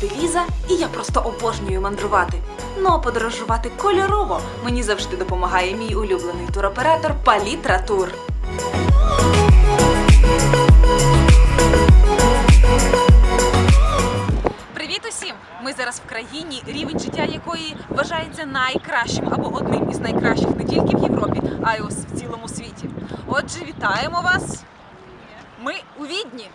звати Ліза, і я просто обожнюю мандрувати. Ну а подорожувати кольорово мені завжди допомагає мій улюблений туроператор Палітра Тур. Привіт усім! Ми зараз в країні, рівень життя якої вважається найкращим або одним із найкращих не тільки в Європі, а й с- в цілому світі. Отже, вітаємо вас! Ми у Відні.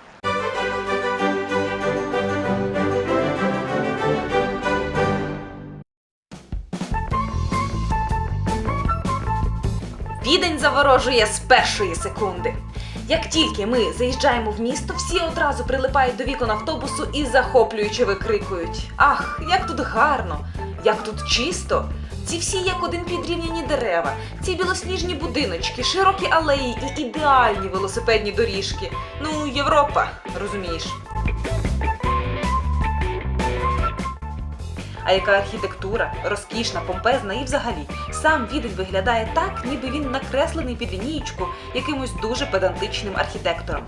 Відень заворожує з першої секунди. Як тільки ми заїжджаємо в місто, всі одразу прилипають до вікон автобусу і захоплюючи викрикують: Ах, як тут гарно! Як тут чисто! Ці всі як один підрівняні дерева, ці білосніжні будиночки, широкі алеї і ідеальні велосипедні доріжки. Ну, Європа, розумієш. А яка архітектура, розкішна, помпезна і взагалі сам відень виглядає так, ніби він накреслений під лінієчку якимось дуже педантичним архітектором.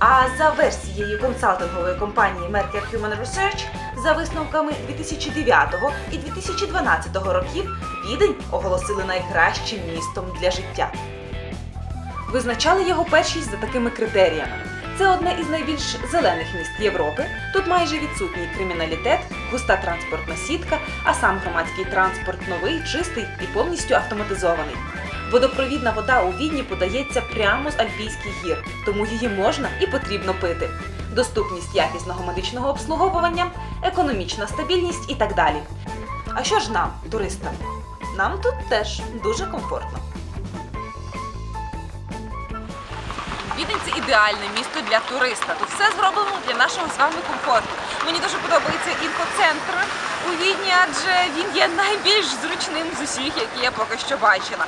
А за версією консалтингової компанії Mercer Human Research, за висновками 2009 і 2012 років, Відень оголосили найкращим містом для життя. Визначали його першість за такими критеріями. Це одне із найбільш зелених міст Європи. Тут майже відсутній криміналітет, густа транспортна сітка, а сам громадський транспорт новий, чистий і повністю автоматизований. Водопровідна вода у Відні подається прямо з Альпійських гір, тому її можна і потрібно пити. Доступність якісного медичного обслуговування, економічна стабільність і так далі. А що ж нам, туристам? Нам тут теж дуже комфортно. Ідеальне місто для туриста. Тут все зроблено для нашого з вами комфорту. Мені дуже подобається інфоцентр у Відні, адже він є найбільш зручним з усіх, які я поки що бачила.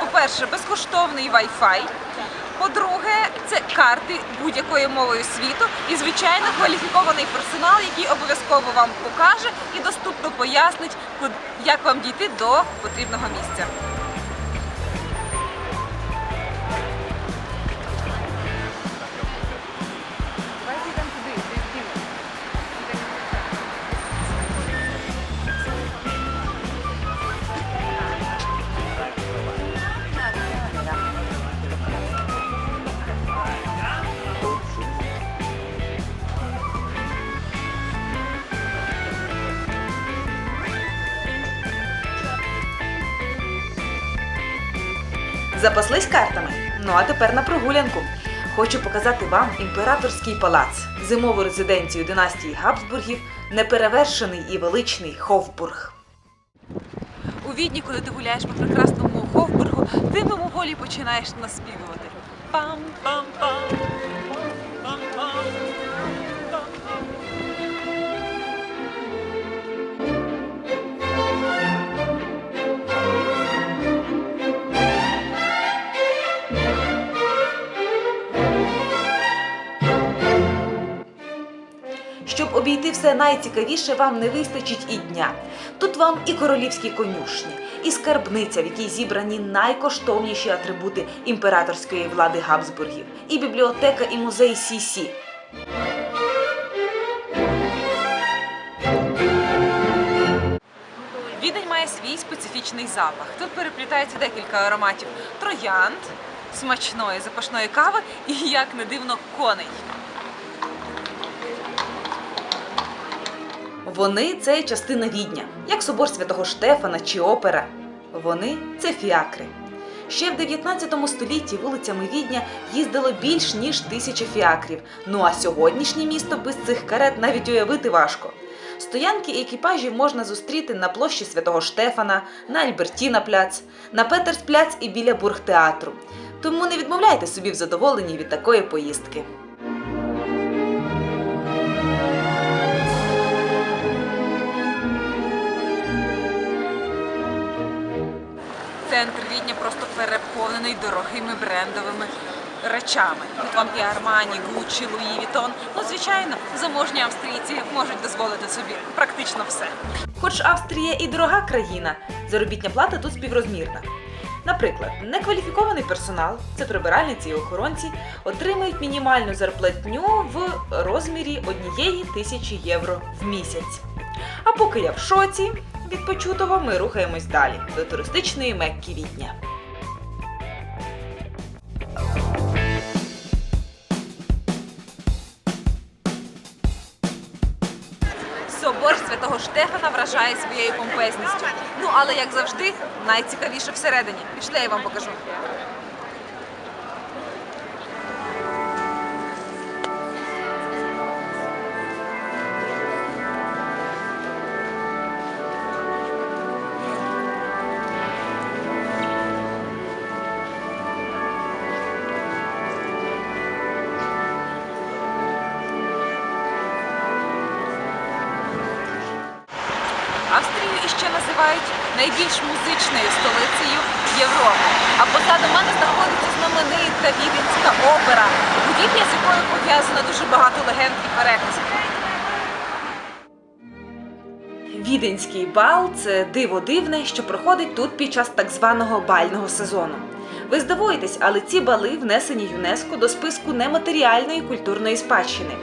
По-перше, безкоштовний Wi-Fi. По-друге, це карти будь-якою мовою світу і, звичайно, кваліфікований персонал, який обов'язково вам покаже і доступно пояснить, як вам дійти до потрібного місця. Запаслись картами? Ну а тепер на прогулянку. Хочу показати вам імператорський палац, зимову резиденцію династії Габсбургів, неперевершений і величний Ховбург. У Відні, коли ти гуляєш по прекрасному Ховбургу, ти мимоволі починаєш наспівувати. Пам-пам-пам. Все найцікавіше, вам не вистачить і дня. Тут вам і королівські конюшні, і скарбниця, в якій зібрані найкоштовніші атрибути імператорської влади Габсбургів, і бібліотека, і музей Сі-Сі. Відень має свій специфічний запах. Тут переплітається декілька ароматів троянд, смачної запашної кави і, як не дивно, коней. Вони це частина відня, як собор святого Штефана чи опера. Вони це фіакри. Ще в 19 столітті вулицями Відня їздило більш ніж тисяча фіакрів. Ну а сьогоднішнє місто без цих карет навіть уявити важко. Стоянки і екіпажі можна зустріти на площі Святого Штефана, на Альбертіна пляц, на Петерспляц і біля Бургтеатру. Тому не відмовляйте собі в задоволенні від такої поїздки. Центр Відня просто переповнений дорогими брендовими речами. Тут вам і Армані, Гуччі, Луї Вітон. Ну, звичайно, заможні австрійці можуть дозволити собі практично все. Хоч Австрія і дорога країна, заробітня плата тут співрозмірна. Наприклад, некваліфікований персонал, це прибиральниці і охоронці, отримують мінімальну зарплатню в розмірі однієї тисячі євро в місяць. А поки я в шоці від почутого, ми рухаємось далі до туристичної Мекки Відня. Собор святого Штефана вражає своєю помпезністю. Ну але як завжди, найцікавіше всередині. Пішли, я вам покажу. Називають найбільш музичною столицею Європи. А позаду мене знаходиться знаменита віденська опера, будівля з якою пов'язано дуже багато легенд і переказів. Віденський бал це диво дивне, що проходить тут під час так званого бального сезону. Ви здивуєтесь, але ці бали внесені ЮНЕСКО до списку нематеріальної культурної спадщини.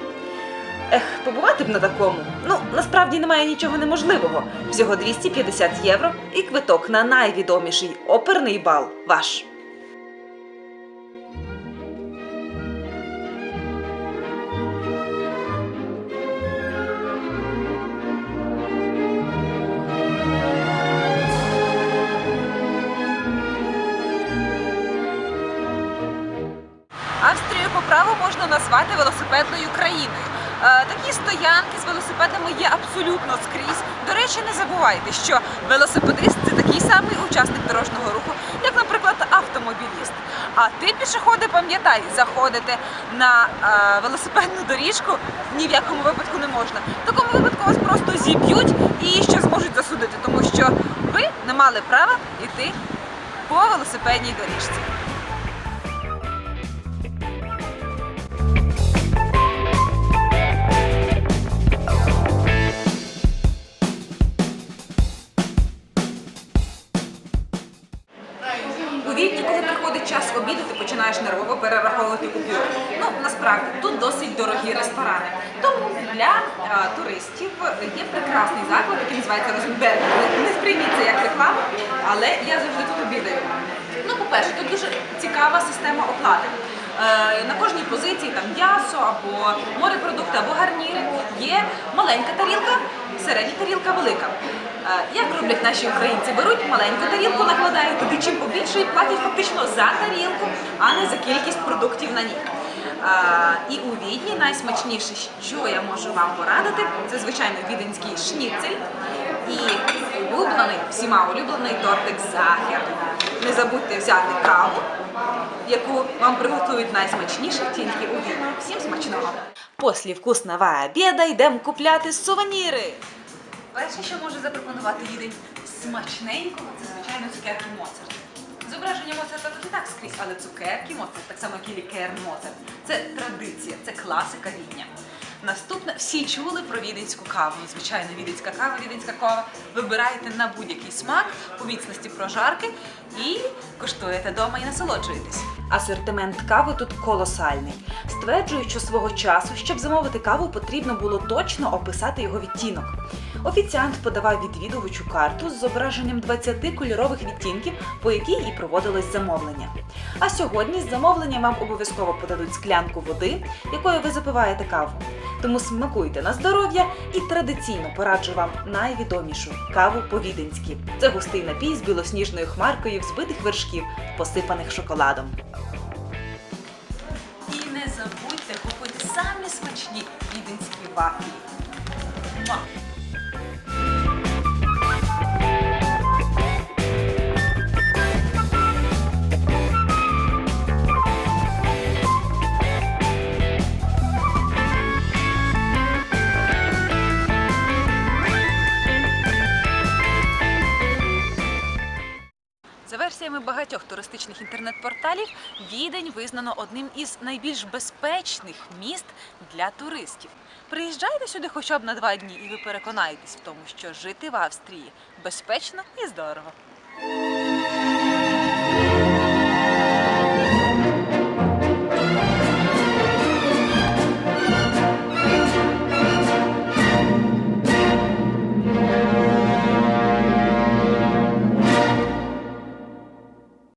Ех, побувати б на такому. Ну, насправді немає нічого неможливого. Всього 250 євро і квиток на найвідоміший оперний бал ваш. Австрію по праву можна назвати велосипедною країною. Е, Такі стоянки з велосипедами є абсолютно скрізь. До речі, не забувайте, що велосипедист це такий самий учасник дорожнього руху, як, наприклад, автомобіліст. А ти, пішоходи, пам'ятай, заходити на е, велосипедну доріжку ні в якому випадку не можна. В такому випадку вас просто зіб'ють і ще зможуть засудити, тому що ви не мали права йти по велосипедній доріжці. Прекрасний заклад, який називається Розенберг. Не, не сприйміть як рекламу, але я завжди тут обідаю. Ну, по-перше, тут дуже цікава система оплати. Е, На кожній позиції там м'ясо або морепродукти, або гарніри є маленька тарілка, середня тарілка, велика. Е, Як роблять наші українці? Беруть маленьку тарілку, накладають туди чим побільше і платять фактично за тарілку, а не за кількість продуктів на ній. І у Відні найсмачніше, що я можу вам порадити, це звичайно віденський шніцель і улюблений, всіма улюблений тортик захер. Не забудьте взяти каву, яку вам приготують найсмачніше тільки у Відні. Всім смачного! Після вкусного обіда йдемо купляти сувеніри. Перше, що можу запропонувати відень смачненького, це звичайно цукерки Моцарт. Зображення Моцарта тут і так скрізь, але цукерки Моцарт, так само як і лікер Моцарт. Це традиція, це класика відня. Наступне, всі чули про віденську каву. Звичайно, віденська кава, віденська кава. Вибираєте на будь-який смак, по міцності прожарки і коштуєте вдома і насолоджуєтесь. Асортимент кави тут колосальний. Стверджують, що свого часу, щоб замовити каву, потрібно було точно описати його відтінок. Офіціант подавав відвідувачу карту з зображенням 20 кольорових відтінків, по якій і проводилось замовлення. А сьогодні з замовленням вам обов'язково подадуть склянку води, якою ви запиваєте каву. Тому смакуйте на здоров'я і традиційно пораджу вам найвідомішу каву по-віденськи. Це густий напій з білосніжною хмаркою взбитих вершків, посипаних шоколадом. І не забудьте купити самі смачні віденські вафлі. Версіями багатьох туристичних інтернет-порталів, Відень визнано одним із найбільш безпечних міст для туристів. Приїжджайте сюди хоча б на два дні, і ви переконаєтесь в тому, що жити в Австрії безпечно і здорово.